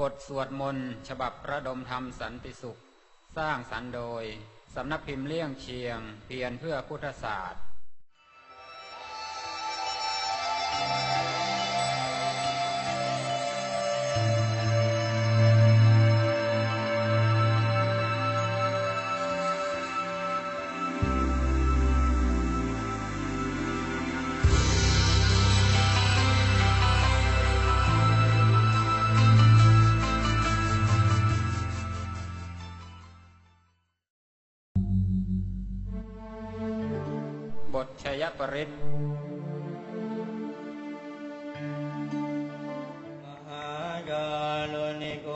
บทสวดมนต์ฉบับระดมธรรมสันติสุข สร้างสรรโดย สำนักพิมพ์เลี่ยงเชียง เพียรเพื่อพุทธศาสตร์ บทชยปริศมหากาลนิโก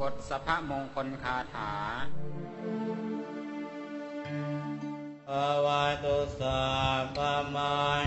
บทสภะมงคลคาถาอาวะตุสัพพมัย